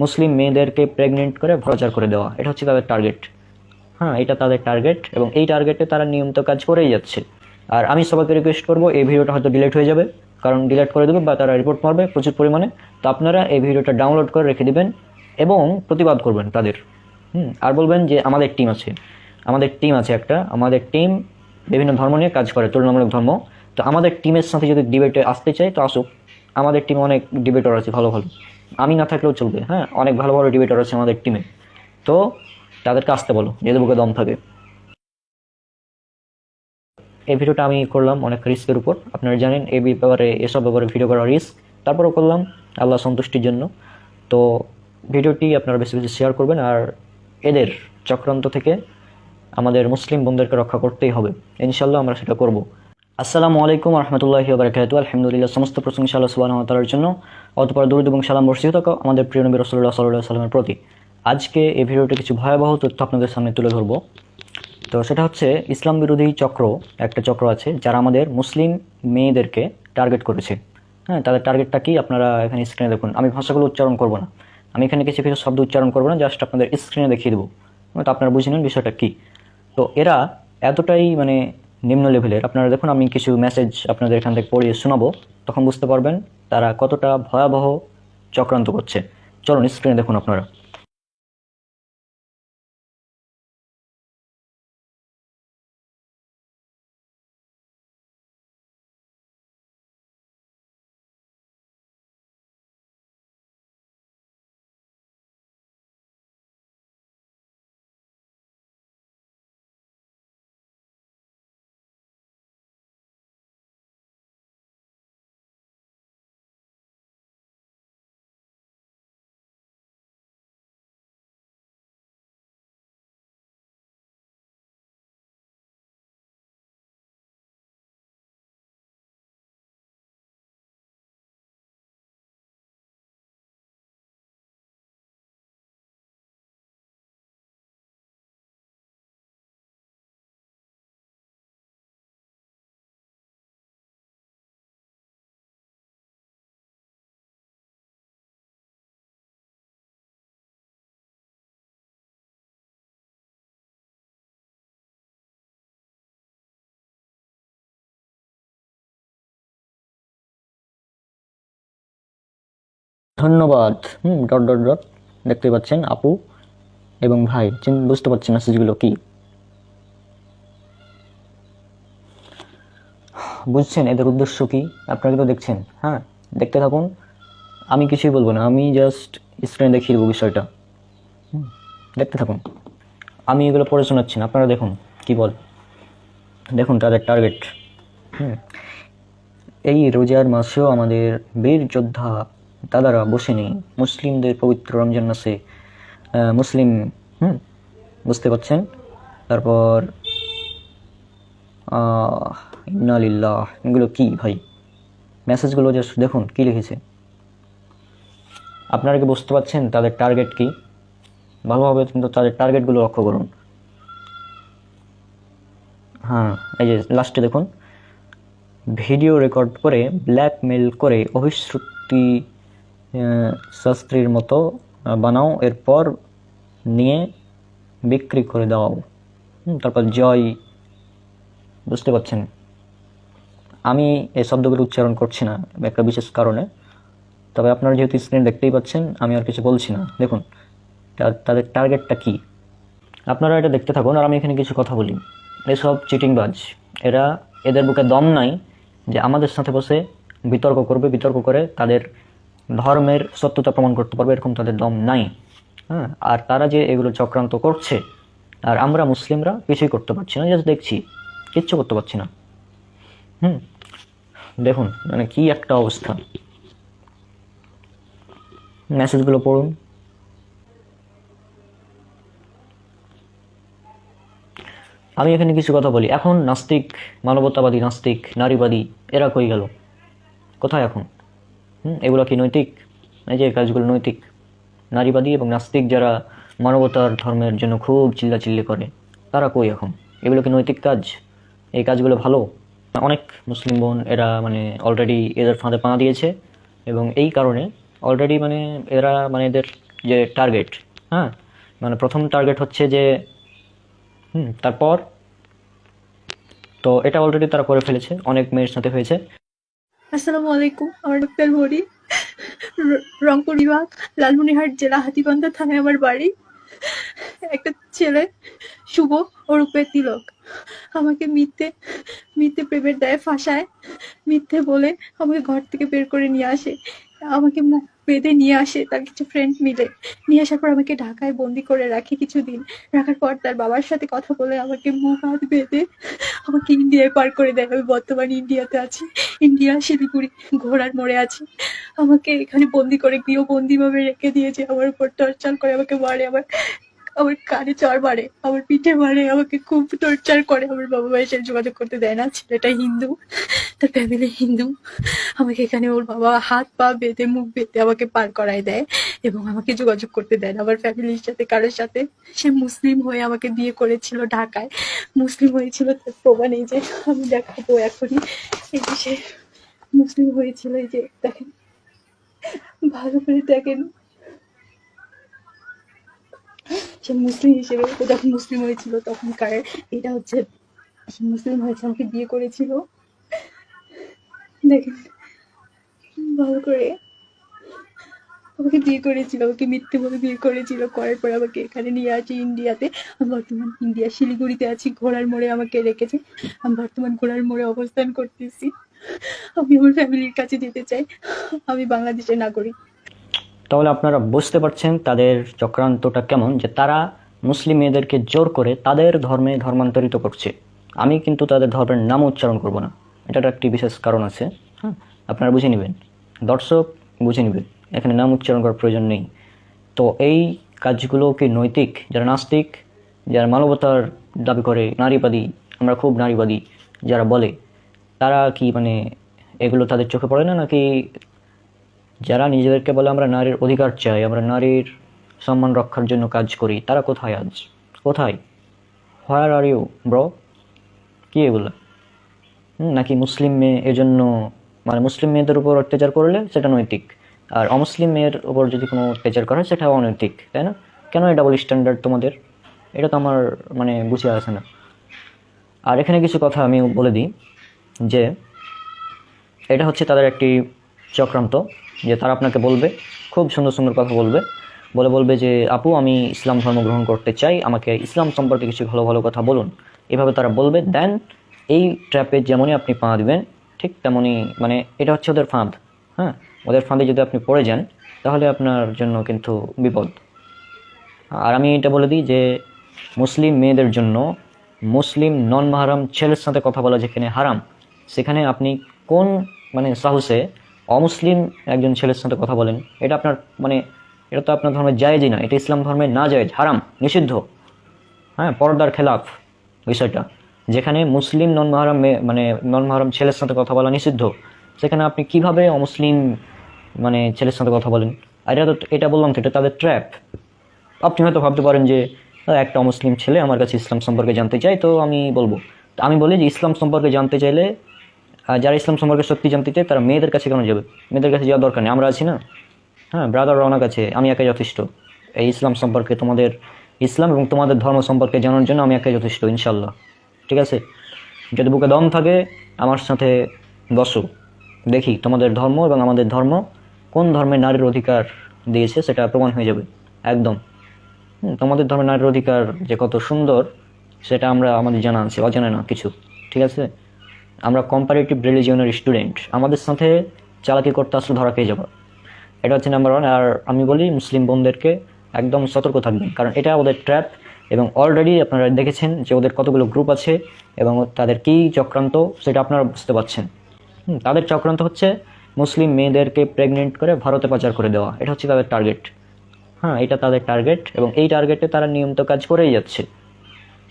মুসলিম মেয়েদেরকে প্রেগনেন্ট করে প্রচার করে দেওয়া। এটা হচ্ছে তাদের টার্গেট হ্যাঁ এটা তাদের টার্গেট এবং এই টার্গেটে তারা নিয়মিত কাজ করেই যাচ্ছে। আর আমি সবাইকে রিকোয়েস্ট করব, এই ভিডিওটা হয়তো ডিলিট হয়ে যাবে। কারণ ডিলেট করে দেবে বা তারা রিপোর্ট মারবে প্রচুর পরিমাণে। তো আপনারা এই ভিডিওটা ডাউনলোড করে রেখে দেবেন এবং প্রতিবাদ করবেন তাদের। হুম, আর বলবেন যে আমাদের টিম আছে। আমাদের টিম আছে একটা। আমাদের টিম বিভিন্ন ধর্ম নিয়ে কাজ করে, তুলনামূলক ধর্ম। তো আমাদের টিমের সাথে যদি ডিবেটে আসতে চাই, তো আসুক। আমাদের টিমে অনেক ডিবেটর আছে, ভালো ভালো। আমি না থাকলেও চলবে হ্যাঁ? অনেক ভালো ভালো ডিবেটর আছে আমাদের টিমে তো তাদেরকে আসতে বলো যেদের বুকে দম থাকে। এই ভিডিওটা আমি করলাম অনেক রিস্কের উপর। আপনারা জানেন, এই ব্যাপারে, এসব ব্যাপারে ভিডিও করা রিস্ক তারপরেও করলাম আল্লাহ সন্তুষ্টির জন্য। তো ভিডিওটি আপনারা বেশি বেশি শেয়ার করবেন আর এদের চক্রান্ত থেকে আমাদের মুসলিম বন্ধুদেরকে রক্ষা করতেই হবে। ইনশাল্লাহ আমরা সেটা করব। আসসালামু আলাইকুম রহমতুল্লাহি বারকাতু আলহামদুলিল্লাহ, সমস্ত প্রশংসা আল্লাহ সুবাহ তালার জন্য। অতপর দূর এবং সালাম বর্ষিত আমাদের প্রিয় নবী রসল্লাহ সাল্লাহ সাল্লামের প্রতি। আজকে এই ভিডিওতে কিছু ভয়াবহ তথ্য আপনাদের সামনে তুলে ধরবো। তো সেটা হচ্ছে, ইসলাম বিরোধী চক্র, একটা চক্র আছে যারা আমাদের মুসলিম মেয়েদেরকে টার্গেট করেছে। হ্যাঁ তাদের টার্গেটটা কি? আপনারা এখানে স্ক্রিনে দেখুন। আমি ভাষাগুলো উচ্চারণ করব না। আমি এখানে কিছু কিছু শব্দ উচ্চারণ করব না জাস্ট আপনাদের স্ক্রিনে দেখিয়ে দেবো। তো আপনারা বুঝে নিন বিষয়টা কী। তো এরা এতটাই মানে নিম্ন লেভেলের আপনারা দেখুন, আমি কিছু মেসেজ আপনাদের এখান থেকে পড়িয়ে শোনাবো। তখন বুঝতে পারবেন তারা কতটা ভয়াবহ চক্রান্ত করছে। চলুন স্ক্রিনে দেখুন আপনারা। ধন্যবাদ। হুম, ডট ডট ডট। দেখতে পাচ্ছেন আপু এবং ভাই। বুঝতে পারছেন মেসেজগুলো কি? বুঝছেন, এদের উদ্দেশ্য কি? আপনারা তো দেখছেন? হ্যাঁ দেখতে থাকুন। আমি কিছুই বলব না। আমি জাস্ট স্ক্রিনে দেখিয়ে দেবো বিষয়টা। দেখতে থাকুন। আমি এগুলো পড়ে শোনাচ্ছি না। আপনারা দেখুন, কি বল। দেখুন, তাদের টার্গেট হুম, এই রোজার মাসেও আমাদের বীর যোদ্ধা দাদারা বসে নেই। মুসলিমদের পবিত্র রমজান মাসে মুসলিম, হুম, বুঝতে পারছেন? তারপর ইন্নালিল্লাহ, এগুলো কি ভাই? মেসেজগুলো জাস্ট দেখুন, কি লিখেছে? আপনারা কি বুঝতে পারছেন তাদের টার্গেট কি? ভালোভাবে কিন্তু তাদের টার্গেটগুলো লক্ষ্য করুন। হ্যাঁ এই যে লাস্টে দেখুন। ভিডিও রেকর্ড করে ব্ল্যাকমেল করে অভিশ্রুতি শাস্ত্রীর মতো বানাও, এরপর নিয়ে বিক্রি করে দাও। তারপর জয়। বুঝতে পারছেন? আমি এই শব্দগুলো উচ্চারণ করছি না, একটা বিশেষ কারণে। তবে আপনারা যেহেতু স্ক্রিন দেখতেই পাচ্ছেন, আমি আর কিছু বলছি না। দেখুন তাদের টার্গেটটা কি? আপনারা এটা দেখতে থাকুন, আর আমি এখানে কিছু কথা বলি। এসব চিটিংবাজ, এরা এদের বুকে দম নাই যে আমাদের সাথে বসে বিতর্ক করবে, বিতর্ক করে তাদের ধর্মের সত্যতা প্রমাণ করতে পারবে, এরকম তাদের দম নাই। হ্যাঁ আর তারা যে এগুলো চক্রান্ত করছে, আর আমরা মুসলিমরা কিছুই করতে পারছি না জাস্ট দেখছি, কিচ্ছু করতে পারছি না। হুম, দেখুন মানে কি একটা অবস্থা। মেসেজগুলো পড়ুন। আমি এখানে কিছু কথা বলি। এখন নাস্তিক, মানবতাবাদী, নাস্তিক, নারীবাদী, এরা কই গেল? কোথায় এখন? হুম, এগুলো কি নৈতিক? এই যে কাজগুলো নৈতিক। নারীবাদী এবং নাস্তিক যারা মানবতার ধর্মের জন্য খুব চিল্লাচিল্লি করে, তারা কই এখন? এগুলো কি নৈতিক কাজ? এই কাজগুলো ভালো? অনেক মুসলিম বোন এরা মানে অলরেডি এদের ফাঁদে পা দিয়েছে এবং এই কারণে অলরেডি মানে এরা মানে এদের যে টার্গেট হ্যাঁ? মানে প্রথম টার্গেট হচ্ছে যে, হুম, তারপর তো এটা অলরেডি তারা করে ফেলেছে, অনেক মেয়ের সাথে হয়েছে। আসসালামু আলাইকুম, আমার ডাক্তার মরি। র- রংপুর বিভাগ, লালমনিরহাট জেলা, হাতিবান্ধা থানায় আমার বাড়ি। একটা ছেলে শুভ ওরূপে তিলক। আমাকে মিথ্যে মিথ্যে প্রেমের দায়ে ফাঁসায়, মিথ্যে বলে আমাকে ঘর থেকে বের করে নিয়ে আসে। আমাকে বেঁধে নিয়ে আসে তার কিছু ফ্রেন্ড মিলে। নিয়ে আসার পর আমাকে ঢাকায় বন্দি করে রাখে কিছুদিন। রাখার পর তার বাবার সাথে কথা বলে আমাকে মুখ, হাত বেঁধে আমাকে ইন্ডিয়ায় পার করে দেয়। আমি বর্তমানে ইন্ডিয়াতে আছি। ইন্ডিয়া শিলিগুড়ি ঘোড়ার মোড়ে আছি। আমাকে এখানে বন্দি করে গৃহবন্দি ভাবে রেখে দিয়েছে। আমার উপর টর্চার করে আমাকে মারে। আমার আমার কানে চর মারে, আমার পিঠে মারে, আমাকে খুব টর্চার করে। আমার বাবা মায়ের সাথে যোগাযোগ করতে দেয় না, ছেলেটা হিন্দু, তার ফ্যামিলি হিন্দু। আমাকে এখানে ওর বাবা হাত পা বেঁধে, মুখ বেঁধে আমাকে পার করায় দেয় এবং আমাকে যোগাযোগ করতে দেয় না। আমার ফ্যামিলির সাথে, কারোর সাথে। সে মুসলিম হয়ে আমাকে বিয়ে করেছিল ঢাকায়। মুসলিম হয়েছিল তার প্রমাণ এই যে, আমি দেখাবো এখনই। এই যে সে মুসলিম হয়েছিল, এই যে দেখেন। ভালো করে দেখেন। সে মুসলিম হিসেবে ও যখন মুসলিম হয়েছিল তখনকার এটা হচ্ছে, সে মুসলিম হয়েছে, আমাকে বিয়ে করেছিল। দেখেন, ভালো করে আমাকে বিয়ে করেছিল মিথ্যে বলে বিয়ে করেছিল, করার পর আমাকে এখানে নিয়ে আসি ইন্ডিয়াতে। আমি বর্তমান ইন্ডিয়া শিলিগুড়িতে আছি, ঘোড়ার মোড়ে আমাকে রেখেছে। আমি বর্তমান ঘোড়ার মোড়ে অবস্থান করতেছি। আমি আমার ফ্যামিলির কাছে যেতে চাই। আমি বাংলাদেশের নাগরিক। তাহলে আপনারা বুঝতে পারছেন তাদের চক্রান্তটা কেমন, যে তারা মুসলিম মেয়েদেরকে জোর করে তাদের ধর্মে ধর্মান্তরিত করছে। আমি কিন্তু তাদের ধর্মের নাম উচ্চারণ করব না। এটার একটি বিশেষ কারণ আছে। হ্যাঁ আপনারা বুঝে নেবেন। দর্শক বুঝে নেবেন, এখানে নাম উচ্চারণ করার প্রয়োজন নেই। তো এই কাজগুলো কি নৈতিক? যারা নাস্তিক, যারা মানবতার দাবি করে, নারীবাদী, আমরা খুব নারীবাদী যারা বলে, তারা কি মানে এগুলো তাদের চোখে পড়ে না নাকি যারা নিজেদেরকে বলে আমরা নারীর অধিকার চাই, আমরা নারীর সম্মান রক্ষার জন্য কাজ করি, তারা কোথায় আজ? কোথায়? হোয়ার আর ইউ ব্রো কী এগুলো? নাকি মুসলিম মেয়ে এজন্য মানে মুসলিম মেয়েদের উপর অত্যাচার করলে সেটা নৈতিক, আর অমুসলিম মেয়ের উপর যদি কোনো অত্যাচার করা হয় সেটা অনৈতিক, তাই না? কেন এই ডাবল স্ট্যান্ডার্ড তোমাদের? এটা তো আমার মানে বুঝে আসে না। আর এখানে কিছু কথা আমি বলে দিই, যে এটা হচ্ছে তাদের একটি চক্রান্ত। যে তারা আপনাকে বলবে, খুব সুন্দর সুন্দর কথা বলবে। বলে বলবে যে, আপু, আমি ইসলাম ধর্ম গ্রহণ করতে চাই, আমাকে ইসলাম সম্পর্কে কিছু ভালো ভালো কথা বলুন। এভাবে তারা বলবে, দেন এই ট্র্যাপে যেমনই আপনি পা দিবেন, ঠিক তেমনই মানে এটা হচ্ছে ওদের ফাঁদ হ্যাঁ? ওদের ফাঁদে যদি আপনি পড়ে যান, তাহলে আপনার জন্য কিন্তু বিপদ। আর আমি এটা বলে দিই যে, মুসলিম মেয়েদের জন্য মুসলিম নন মাহারাম ছেলের সাথে কথা বলা যেখানে হারাম, সেখানে আপনি কোন মানে সাহসে অমুসলিম একজন ছেলের সাথে কথা বলেন, এটা আপনার মানে এটা তো আপনার ধর্মের জায়েজই না, এটা ইসলাম ধর্মের না জায়েজ, হারাম, নিষিদ্ধ। হ্যাঁ পর্দার খেলাফ, বিষয়টা। যেখানে মুসলিম নন মাহারাম মানে নন মাহারাম ছেলের সাথে কথা বলা নিষিদ্ধ, সেখানে আপনি কীভাবে অমুসলিম মানে ছেলের সাথে কথা বলেন? আর এটা তো, এটা বললাম তো, এটা তাদের ট্র্যাপ। আপনি হয়তো ভাবতে পারেন যে একটা মুসলিম ছেলে আমার কাছে ইসলাম সম্পর্কে জানতে চাই তো আমি বলব। আমি বলি যে, ইসলাম সম্পর্কে জানতে চাইলে যারা ইসলাম সম্পর্কে সত্যি জানতে চায়, তারা মেয়েদের কাছে কেন যাবে? মেয়েদের কাছে যাওয়ার দরকার নেই। আমরা আছি না? হ্যাঁ ব্রাদার রওনাক আছে আমি একাই যথেষ্ট। এই ইসলাম সম্পর্কে তোমাদের, ইসলাম এবং তোমাদের ধর্ম সম্পর্কে জানার জন্য আমি একাই যথেষ্ট ইনশাল্লাহ ঠিক আছে? যদি বুকে দম থাকে, আমার সাথে বসো। দেখি তোমাদের ধর্ম এবং আমাদের ধর্ম কোন ধর্মে নারীর অধিকার দিয়েছে, সেটা প্রমাণ হয়ে যাবে। একদম। তোমাদের ধর্মের নারীর অধিকার যে কত সুন্দর, সেটা আমরা আমাদের জানা আছে, অজানা না কিছু। ঠিক আছে? আমরা কম্পারেটিভ রিলিজিয়নের স্টুডেন্ট আমাদের সাথে চালাকি করতে আসলে ধরা খেয়ে যাব। এটা হচ্ছে নাম্বার ওয়ান আর আমি বলি মুসলিম বোনদেরকে একদম সতর্ক থাকবেন, কারণ এটা ওদের ট্র্যাপ এবং অলরেডি আপনারা দেখেছেন যে ওদের কতগুলো গ্রুপ আছে এবং তাদের কী চক্রান্ত সেটা আপনারা বুঝতে পারছেন। তাদের চক্রান্ত হচ্ছে মুসলিম মেয়েদেরকে প্রেগনেন্ট করে ভারতে পাচার করে দেওয়া, এটা হচ্ছে তাদের টার্গেট হ্যাঁ এটা তাদের টার্গেট এবং এই টার্গেটে তারা নিয়মিত কাজ করেই যাচ্ছে।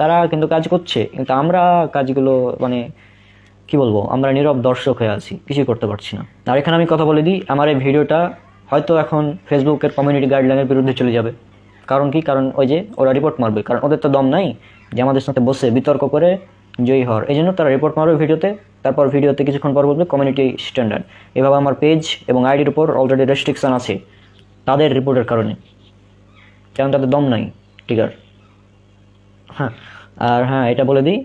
তারা কিন্তু কাজ করছে, কিন্তু আমরা কাজগুলো মানে কি বলব, আমরা নীরব দর্শক হয়ে আছি, কিছুই করতে পারছি না। আর এখানে আমি কথা বলে দিই, আমার এই ভিডিওটা হয়তো এখন ফেসবুকের কমিউনিটি গাইডলাইনের বিরুদ্ধে চলে যাবে। কারণ কি? কারণ ওই যে ওরা রিপোর্ট মারবে। কারণ ওদের তো দম নাই যে আমাদের সাথে বসে বিতর্ক করে জয়ী হওয়ার। এই জন্য তারা রিপোর্ট মারবে ভিডিওতে, তারপর ভিডিওতে কিছুক্ষণ পর বলবে কমিউনিটি স্ট্যান্ডার্ড এভাবে আমার পেজ এবং আইডির উপর অলরেডি রেস্ট্রিকশন আছে তাদের রিপোর্টের কারণে। কারণ তাদের দম নাই টিকার হ্যাঁ আর হ্যাঁ এটা বলে দিই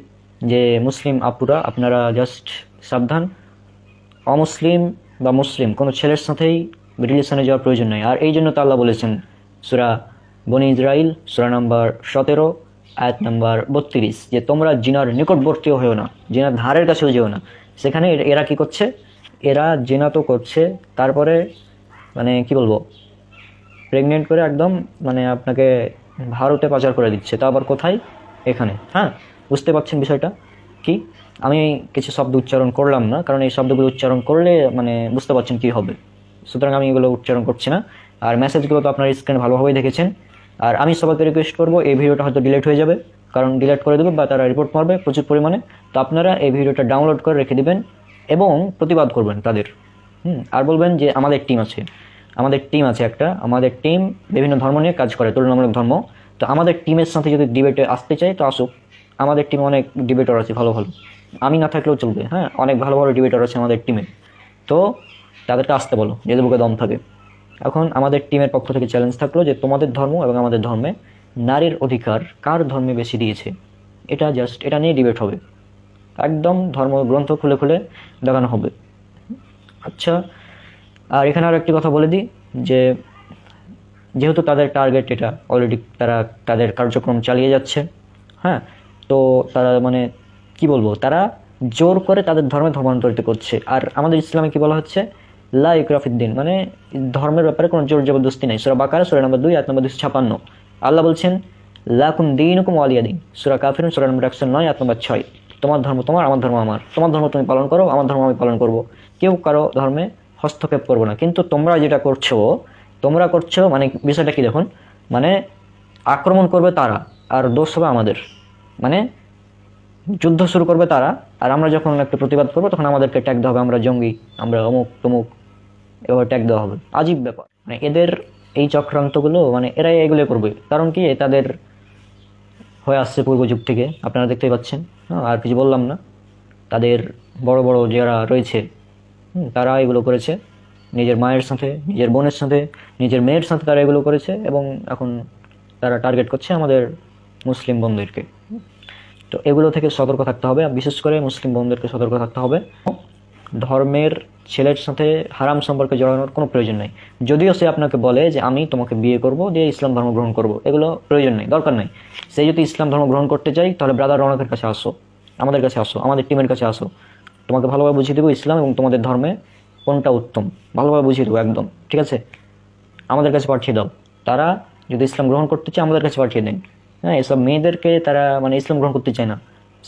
যে মুসলিম আপুরা, আপনারা জাস্ট সাবধান। অমুসলিম বা মুসলিম, কোনো ছেলের সাথেই রিলেশনে যাওয়ার প্রয়োজন নেই। আর এই জন্য তো আল্লাহ বলেছেন, সুরা বনি ইসরাইল সুরা নাম্বার সতেরো, আয়াত নাম্বার বত্রিশ, যে তোমরা জিনার নিকটবর্তীও হয়েও না, জিনার ধারের কাছেও যেও না। সেখানে এরা কি করছে? এরা জেনা তো করছে, তারপরে মানে কি বলব প্রেগনেন্ট করে একদম মানে আপনাকে ভারতে পাচার করে দিচ্ছে। তা আবার কোথায়? এখানে হ্যাঁ? বুঝতে পারছেন বিষয়টা? কি? আমি কিছু শব্দ উচ্চারণ করলাম না, কারণ এই শব্দগুলো উচ্চারণ করলে মানে বুঝতে পারছেন কি হবে। সুতরাং আমি এগুলো উচ্চারণ করছি না। আর মেসেজগুলো তো আপনার স্ক্রিনে ভালোভাবেই দেখেছেন। আর আমি সবাইকে রিকোয়েস্ট করব, এই ভিডিওটা হয়তো ডিলেট হয়ে যাবে। কারণ ডিলেট করে দেবে বা তারা রিপোর্ট মারবে প্রচুর পরিমাণে। তো আপনারা এই ভিডিওটা ডাউনলোড করে রেখে দেবেন এবং প্রতিবাদ করবেন তাদের। হুম, আর বলবেন যে আমাদের টিম আছে। আমাদের টিম আছে একটা। আমাদের টিম বিভিন্ন ধর্ম নিয়ে কাজ করে, তুলনামূলক ধর্ম। তো আমাদের টিমের সাথে যদি ডিবেটে আসতে চাই, তো আসুক। আমাদের টিমে অনেক ডিবেটর আছে ভালো ভালো। আমি না থাকলেও চলবে হ্যাঁ? অনেক ভালো ভালো ডিবেটর আছে আমাদের টিমে তো তাদেরকে আসতে বলো যদি বুকে দম থাকে। এখন আমাদের টিমের পক্ষ থেকে চ্যালেঞ্জ থাকল যে তোমাদের ধর্ম এবং আমাদের ধর্মে নারীর অধিকার কার ধর্মে বেশি দিয়েছে? এটা জাস্ট এটা নিয়ে ডিবেট হবে। একদম ধর্মগ্রন্থ খুলে খুলে দেখানো হবে। আচ্ছা আর এখানে আরও একটি কথা বলে দিই, যে যেহেতু তাদের টার্গেট এটা অলরেডি তারা তাদের কার্যক্রম চালিয়ে যাচ্ছে হ্যাঁ? তো তারা মানে কি বলব, তারা জোর করে তাদের ধর্মে ধর্মান্তরিত করছে। আর আমাদের ইসলামে কি বলা হচ্ছে? লা ইকরাফিদ্দিন মানে ধর্মের ব্যাপারে কোনো জোর জবরদস্তি নেই। সুরা বাকারা, সুরা নম্বর দুই আট নম্বর দুশো ছাপান্ন। আল্লাহ বলছেন, লাকুম দিন হুকুম আলিয়া দিন। সুরা কাফির সুরা নম্বর একশো নয় আট নম্বর ছয়। তোমার ধর্ম তোমার, আমার ধর্ম আমার। তোমার ধর্ম তুমি পালন করো, আমার ধর্ম আমি পালন করব। কেউ কারও ধর্মে হস্তক্ষেপ করব না। কিন্তু তোমরা যেটা করছ, তোমরা করছ মানে বিষয়টা কি দেখুন? মানে আক্রমণ করবে তারা, আর দোষ হবে আমাদের। মানে যুদ্ধ শুরু করবে তারা আর আমরা যখন একটা প্রতিবাদ করব তখন আমাদেরকে ট্যাগ দেওয়া হবে আমরা জঙ্গি আমরা অমুক তমুক এভাবে ট্যাগ দেওয়া হবে। আজীব ব্যাপার। মানে এদের এই চক্রান্তগুলো মানে এরাই এগুলো করবে। কারণ কি তাদের হয়ে আসছে পূর্ব যুগ থেকে আপনারা দেখতেই পাচ্ছেন। হ্যাঁ, আর কিছু বললাম না। তাদের বড় বড় যারা রয়েছে তারা এগুলো করেছে। নিজের মায়ের সাথে নিজের বোনের সাথে নিজের মেয়ের সাথে তারা এগুলো করেছে এবং এখন তারা টার্গেট করছে আমাদের মুসলিম বন্ধুদেরকে। তো এগুলো থেকে সতর্ক থাকতে হবে বিশেষ করে মুসলিম বন্ধুদেরকে সতর্ক থাকতে হবে। ধর্মের ছেলের সাথে হারাম সম্পর্কে জড়ানোর কোনো প্রয়োজন নেই। যদিও সে আপনাকে বলে যে, আমি তোমাকে বিয়ে করব, দিয়ে ইসলাম ধর্ম গ্রহণ করব। এগুলো প্রয়োজন নেই, দরকার নেই। সে যদি ইসলাম ধর্ম গ্রহণ করতে চাই তাহলে ব্রাদার রৌনকের কাছে আসো, আমাদের কাছে আসো, আমাদের টিমের কাছে আসো। তোমাকে ভালোভাবে বুঝিয়ে দেবো ইসলাম এবং তোমাদের ধর্মে কোনটা উত্তম। ভালোভাবে বুঝিয়ে দেবো একদম, ঠিক আছে? আমাদের কাছে পাঠিয়ে দাও। তারা যদি ইসলাম গ্রহণ করতে চায়, আমাদের কাছে পাঠিয়ে দেন। হ্যাঁ এসব মেয়েদেরকে তারা মানে ইসলাম গ্রহণ করতে চায় না।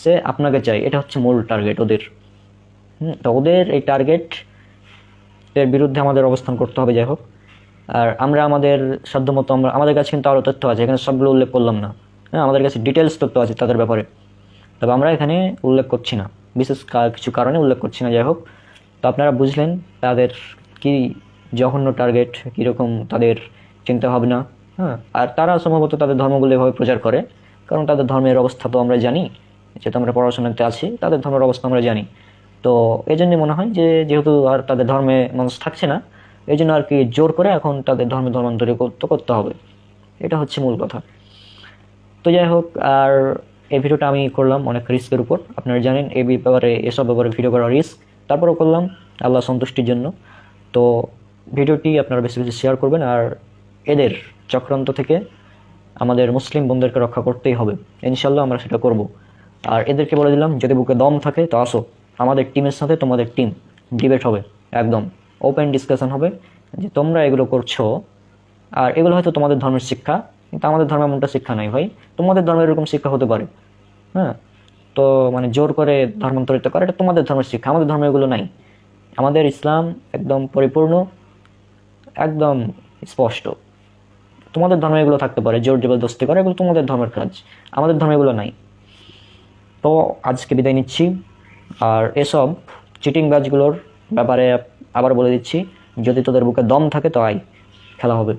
সে আপনাকে চায়, এটা হচ্ছে মূল টার্গেট ওদের। হুম, তো ওদের এই টার্গেট এর বিরুদ্ধে আমাদের অবস্থান করতে হবে, যাই হোক। আর আমরা আমাদের সাধ্যমতো আমরা, আমাদের কাছে কিন্তু আরও তথ্য আছে, এখানে সবগুলো উল্লেখ করলাম না। হ্যাঁ আমাদের কাছে ডিটেলস তথ্য আছে তাদের ব্যাপারে। তবে আমরা এখানে উল্লেখ করছি না। বিশেষ কিছু কারণে উল্লেখ করছি না, যাই হোক। তো আপনারা বুঝলেন তাদের কি জঘন্য টার্গেট কীরকম তাদের চিন্তা ভাবনা হ্যাঁ। আর তারা সম্ভবত তাদের ধর্মগুলো এভাবে প্রচার করে, কারণ তাদের ধর্মের অবস্থা তো আমরা জানি, যেহেতু আমরা পড়াশোনাতে আছি, তাদের ধর্মের অবস্থা আমরা জানি। তো এই জন্যই মনে হয় যে, যেহেতু আর তাদের ধর্মে মানুষ থাকছে না এই জন্য আর কি জোর করে এখন তাদের ধর্মে ধর্মান্তরিত করতে হবে। এটা হচ্ছে মূল কথা। তো যাই হোক, আর এই ভিডিওটা আমি করলাম অনেক রিস্কের উপর। আপনারা জানেন, এই ব্যাপারে এসব ব্যাপারে ভিডিও করা রিস্ক। তারপরেও করলাম আল্লাহ সন্তুষ্টির জন্য। তো ভিডিওটি আপনারা বেশি বেশি শেয়ার করবেন, আর এদের চক্রান্ত থেকে আমাদের মুসলিম বন্ধুদেরকে রক্ষা করতেই হবে। ইনশাল্লাহ আমরা সেটা করব। আর এদেরকে বলে দিলাম, যদি বুকে দম থাকে, তো আসো। আমাদের টিমের সাথে তোমাদের টিম ডিবেট হবে, একদম। ওপেন ডিসকাশন হবে যে তোমরা এগুলো করছ, আর এগুলো হয়তো তোমাদের ধর্মের শিক্ষা, কিন্তু আমাদের ধর্মে এমনটা শিক্ষা নাই ভাই। তোমাদের ধর্মের এরকম শিক্ষা হতে পারে। হ্যাঁ? তো মানে জোর করে ধর্মান্তরিত করে, এটা তোমাদের ধর্মের শিক্ষা, আমাদের ধর্মে এগুলো নাই। আমাদের ইসলাম একদম পরিপূর্ণ, একদম স্পষ্ট। তোমাদের ধর্মে এগুলো থাকতে পারে, জোর জবরদস্তি করে এগুলো তোমাদের ধর্মের কাজ, আমাদের ধর্মে এগুলো নাই। তো আজকে বিদায় নিচ্ছি, আর এসব চিটিং ব্যাচগুলোর ব্যাপারে আবার বলে দিচ্ছি, যদি তোদের বুকে দম থাকে তো আয়, খেলা হবে।